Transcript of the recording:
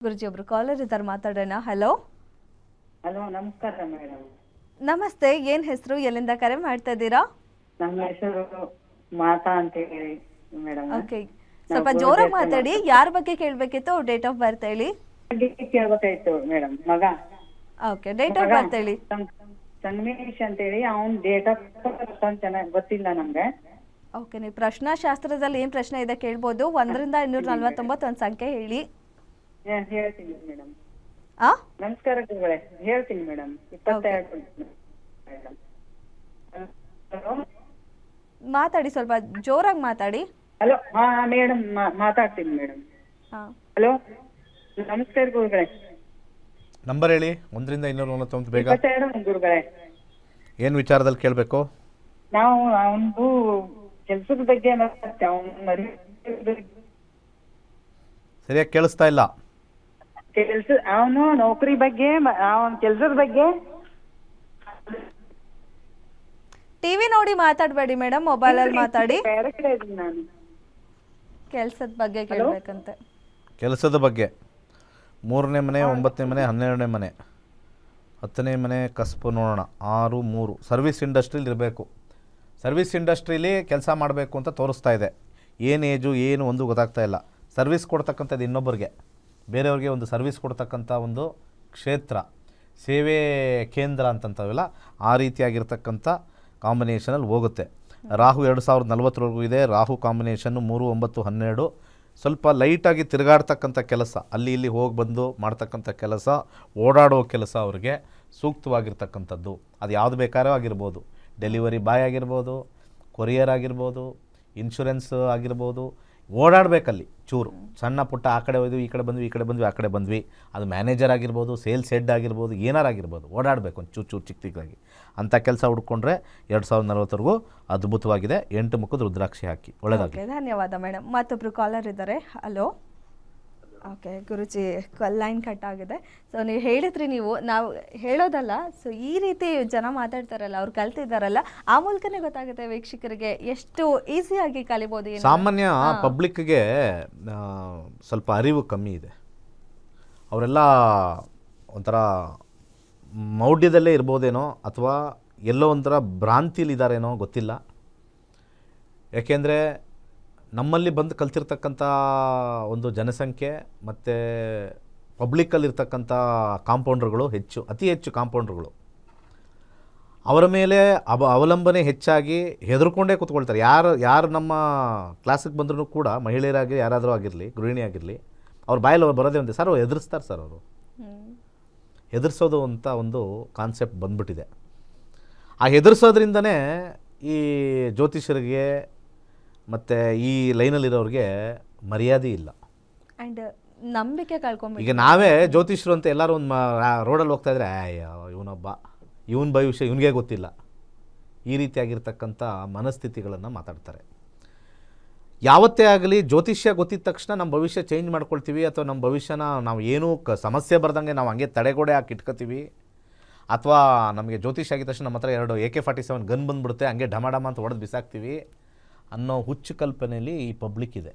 ಗುರುಜಿ ಒಬ್ರು ಕಾಲರ್ ಇದ್ದಾರೆ ಮಾತಾಡೋಣ. ಹಲೋ ಹಲೋ ನಮಸ್ಕಾರ ಮೇಡಮ್ ನಮಸ್ತೆ ಏನ್ ಹೆಸರು ಎಲ್ಲಿಂದ ಕರೆ ಮಾಡ್ತಾ ಇದ್ದೀರಾ? ನಮ್ಮ ಹೆಸರು ಮಾತಾ ಅಂತ ಹೇಳಿ ಮೇಡಮ್ ಓಕೆ ಸ್ವಲ್ಪ ಜೋರಾಗಿ ಮಾತಾಡಿ ಯಾರ ಬಗ್ಗೆ ಕೇಳಬೇಕಿತ್ತು ಡೇಟ್ ಆಫ್ ಬರ್ತ್ ಹೇಳಿ? ಕೇಳ್ಬೇಕಾಯ್ತು ಮೇಡಮ್ ಮಗ. ಓಕೆ ಡೇಟ್ ಆಫ್ ಬರ್ತ್ ಹೇಳಿ. ಸಂಗಮೇಶ್ ಅಂತ ಹೇಳಿ ಅವ್ನ್ ಡೇಟ್ ಆಫ್ ಬರ್ತ್ ಚೆನ್ನಾಗಿ ಗೊತ್ತಿಲ್ಲ ನಮ್ಗೆ. ಓಕೆ ನೀವು ಪ್ರಶ್ನಾಶಾಸ್ತ್ರದಲ್ಲಿ ಏನ್ ಪ್ರಶ್ನೆ ಇದೆ ಕೇಳ್ಬೋದು ಒಂದರಿಂದ ಇನ್ನೂರ ನಲ್ವತ್ತೊಂಬತ್ತು ಒಂದು ಸಂಖ್ಯೆ ಹೇಳಿ. ಹೇಳ್ತೀನಿ ಮೇಡಮ್. ಆ? ನಮಸ್ಕಾರ ಗುರುಗಳೇ ಹೇಳ್ತೀನಿ ಮೇಡಮ್. ಇಪ್ಪತ್ತೆರಡು ಮಾತಾಡಿ ಸ್ವಲ್ಪ ಜೋರಾಗಿ ಮಾತಾಡಿ. ಹಲೋ ಹಾ ಮೇಡಮ್ ಮಾತಾಡ್ತೀನಿ ಮೇಡಮ್. ಹಾಂ. ಹಲೋ? ನಮಸ್ಕಾರ ಗುರುಗಳೇ. ನಂಬರ್ ಹೇಳಿ ಒಂದರಿಂದ ಇನ್ನೂರ ನಲವತ್ತೊಂಬತ್ತು ಬೇಗ. ಇಪ್ಪತ್ತೆರಡು ಗುರುಗಳೇ. ಏನು ವಿಚಾರದಲ್ಲಿ ಕೇಳಬೇಕು? ನಾವು ಅವನದು ಕೆಲಸದ ಬಗ್ಗೆ ಅವನ ಸರಿಯಾಗಿ ಕೇಳಿಸ್ತಾ ಇಲ್ಲ. ಕೆಲ್ಸ ಅವನು ನೌಕರಿ ಬಗ್ಗೆ ಅವನ ಕೆಲ್ಸದ ಬಗ್ಗೆ. ಟಿವಿ ನೋಡಿ ಮಾತಾಡಬೇಡಿ ಮೇಡಮ್ ಮಾತಾಡಿ. ಬೇರೆ ಕಡೆ ಇದ್ದೀನಿ ನಾನು. ಕೆಲ್ಸದ ಬಗ್ಗೆ ಕೇಳಬೇಕಂತೆ. ಕೆಲಸದ ಬಗ್ಗೆ. ಮೂರನೇ ಮನೆ ಒಂಬತ್ತನೇ ಮನೆ ಹನ್ನೆರಡನೇ ಮನೆ. ಹತ್ತನೇ ಮನೆ ಕಸ್ಬು ನೋಡೋಣ. ಆರು ಮೂರು. ಸರ್ವಿಸ್ ಇಂಡಸ್ಟ್ರೀಲಿ ಇರಬೇಕು. ಸರ್ವಿಸ್ ಇಂಡಸ್ಟ್ರೀಲಿ ಕೆಲಸ ಮಾಡಬೇಕು ಅಂತ ತೋರಿಸ್ತಾ ಇದೆ. ಏನು ಏಜು ಏನು ಒಂದು ಗೊತ್ತಾಗ್ತಾ ಇಲ್ಲ. ಸರ್ವಿಸ್ ಕೊಡ್ತಕ್ಕಂಥದ್ದು ಇನ್ನೊಬ್ಬರಿಗೆ. ಬೇರೆಯವ್ರಿಗೆ ಒಂದು ಸರ್ವಿಸ್ ಕೊಡ್ತಕ್ಕಂಥ ಒಂದು ಕ್ಷೇತ್ರ, ಸೇವೆ ಕೇಂದ್ರ ಅಂತಂತವಲ್ಲ ಆ ರೀತಿಯಾಗಿರ್ತಕ್ಕಂಥ ಕಾಂಬಿನೇಷನಲ್ಲಿ ಹೋಗುತ್ತೆ. ರಾಹು ಎರಡು ಸಾವಿರದ ನಲ್ವತ್ತರವರೆಗೂ ಇದೆ. ರಾಹು ಕಾಂಬಿನೇಷನ್ನು ಮೂರು, ಒಂಬತ್ತು, ಹನ್ನೆರಡು. ಸ್ವಲ್ಪ ಲೈಟಾಗಿ ತಿರುಗಾಡ್ತಕ್ಕಂಥ ಕೆಲಸ, ಅಲ್ಲಿ ಇಲ್ಲಿ ಹೋಗಿ ಬಂದು ಮಾಡ್ತಕ್ಕಂಥ ಕೆಲಸ, ಓಡಾಡೋ ಕೆಲಸ ಅವ್ರಿಗೆ ಸೂಕ್ತವಾಗಿರ್ತಕ್ಕಂಥದ್ದು. ಅದು ಯಾವುದು ಬೇಕಾದ್ರೂ ಆಗಿರ್ಬೋದು. ಡೆಲಿವರಿ ಬಾಯ್ ಆಗಿರ್ಬೋದು, ಕೊರಿಯರ್ ಆಗಿರ್ಬೋದು, ಇನ್ಶೂರೆನ್ಸ್ ಆಗಿರ್ಬೋದು ಓಡಾಡಬೇಕಲ್ಲಿ ಚೂರು. ಸಣ್ಣ ಪುಟ್ಟ ಆ ಕಡೆ ಹೋದ್ವಿ, ಈ ಕಡೆ ಬಂದ್ವಿ, ಈ ಕಡೆ ಬಂದ್ವಿ, ಆ ಕಡೆ ಬಂದ್ವಿ. ಅದು ಮ್ಯಾನೇಜರ್ ಆಗಿರ್ಬೋದು ಸೇಲ್ಸ್ ಹೆಡ್ ಆಗಿರ್ಬೋದು ಏನಾರಾಗಿರ್ಬೋದು ಓಡಾಡಬೇಕು ಒಂದು ಚೂರು ಚೂರು ಚಿಕ್ಕ ಚಿಕ್ಕದಾಗಿ ಅಂಥ ಕೆಲಸ ಹುಡ್ಕೊಂಡ್ರೆ ಎರಡು ಸಾವಿರದ ನಲವತ್ತರೆಗೂ ಅದ್ಭುತವಾಗಿದೆ. ಎಂಟು ಮುಖದ ರುದ್ರಾಕ್ಷಿ ಹಾಕಿ. ಒಳ್ಳೆಯದಾಗಲಿ ಧನ್ಯವಾದ ಮೇಡಮ್ ಮತ್ತೊಬ್ಬರು ಕಾಲರ್ ಇದ್ದಾರೆ. Hello okay Guruji line cut ಆಗಿದೆ. ಸೊ ನೀವು ಹೇಳಿದ್ರಿ ನೀವು ನಾವು ಹೇಳೋದಲ್ಲ ಸೊ ಈ ರೀತಿ ಜನ ಮಾತಾಡ್ತಾರಲ್ಲ ಅವ್ರು ಕಲ್ತಿದ್ದಾರಲ್ಲ ಆ ಮೂಲಕನೇ ಗೊತ್ತಾಗುತ್ತೆ ವೀಕ್ಷಕರಿಗೆ ಎಷ್ಟು ಈಸಿಯಾಗಿ ಕಲಿಬೋದು ಸಾಮಾನ್ಯ ಪಬ್ಲಿಕ್ಗೆ ಸ್ವಲ್ಪ ಅರಿವು ಕಮ್ಮಿ ಇದೆ. ಅವರೆಲ್ಲ ಒಂಥರ ಮೌಢ್ಯದಲ್ಲೇ ಇರ್ಬೋದೇನೋ ಅಥವಾ ಎಲ್ಲೋ ಒಂಥರ ಭ್ರಾಂತಿಲಿದ್ದಾರೇನೋ ಗೊತ್ತಿಲ್ಲ. ಯಾಕೆಂದರೆ ನಮ್ಮಲ್ಲಿ ಬಂದು ಕಲ್ತಿರ್ತಕ್ಕಂಥ ಒಂದು ಜನಸಂಖ್ಯೆ ಮತ್ತು ಪಬ್ಲಿಕ್ಕಲ್ಲಿರ್ತಕ್ಕಂಥ ಕಾಂಪೌಂಡರ್ಗಳು ಹೆಚ್ಚು, ಅತಿ ಹೆಚ್ಚು ಕಾಂಪೌಂಡರ್ಗಳು. ಅವರ ಮೇಲೆ ಅವ, ಅವಲಂಬನೆ ಹೆಚ್ಚಾಗಿ ಹೆದರ್ಕೊಂಡೇ ಕೂತ್ಕೊಳ್ತಾರೆ. ಯಾರು ಯಾರು ನಮ್ಮ ಕ್ಲಾಸಿಗೆ ಬಂದ್ರೂ ಕೂಡ ಮಹಿಳೆಯರಾಗಿ ಯಾರಾದರೂ ಆಗಿರಲಿ, ಗೃಹಿಣಿ ಆಗಿರಲಿ, ಅವ್ರ ಬಾಯಲ್ಲಿ ಅವ್ರು ಬರೋದೇ ಒಂದೇ. ಸರ್, ಅವ್ರು ಎದುರಿಸ್ತಾರೆ ಸರ್ ಅವರು. ಹೆದರ್ಸೋದು ಅಂತ ಒಂದು ಕಾನ್ಸೆಪ್ಟ್ ಬಂದ್ಬಿಟ್ಟಿದೆ. ಆ ಹೆದರ್ಸೋದ್ರಿಂದನೇ ಈ ಜ್ಯೋತಿಷರಿಗೆ ಮತ್ತು ಈ ಲೈನಲ್ಲಿರೋರಿಗೆ ಮರ್ಯಾದೆ ಇಲ್ಲ. ಅಂಡ್ ನಂಬಿಕೆ ಕಳ್ಕೊಂಬಿಟ್ಟು ಈಗ ನಾವೇ ಜ್ಯೋತಿಷರು ಅಂತ ಎಲ್ಲರೂ ಒಂದು ರೋಡಲ್ಲಿ ಹೋಗ್ತಾ ಇದ್ರೆ ಇವನೊಬ್ಬ ಇವನ ಭವಿಷ್ಯ ಇವನಿಗೆ ಗೊತ್ತಿಲ್ಲ. ಈ ರೀತಿಯಾಗಿರ್ತಕ್ಕಂಥ ಮನಸ್ಥಿತಿಗಳನ್ನು ಮಾತಾಡ್ತಾರೆ. ಯಾವತ್ತೇ ಆಗಲಿ ಜ್ಯೋತಿಷ್ಯ ಗೊತ್ತಿದ ತಕ್ಷಣ ನಮ್ಮ ಭವಿಷ್ಯ ಚೇಂಜ್ ಮಾಡ್ಕೊಳ್ತೀವಿ ಅಥವಾ ನಮ್ಮ ಭವಿಷ್ಯನ ನಾವು ಏನೂ ಕ ಸಮಸ್ಯೆ ಬರ್ದಂಗೆ ನಾವು ಹಂಗೆ ತಡೆಗೋಡೆ ಹಾಕಿ ಇಟ್ಕೋತೀವಿ. ಅಥವಾ ನಮಗೆ ಜ್ಯೋತಿಷ್ಯ ಆಗಿದ ತಕ್ಷಣ ನಮ್ಮ ಹತ್ರ ಎರಡು A K forty seven gun ಬಂದುಬಿಡುತ್ತೆ ಹಂಗೆ ಢಮ ಢಮ ಅಂತ ಹೊಡೆದು ಬಿಸಾಕ್ತೀವಿ. ಅನ್ನೋ ಹುಚ್ಚು ಕಲ್ಪನೆಯಲ್ಲಿ ಈ ಪಬ್ಲಿಕ್ ಇದೆ.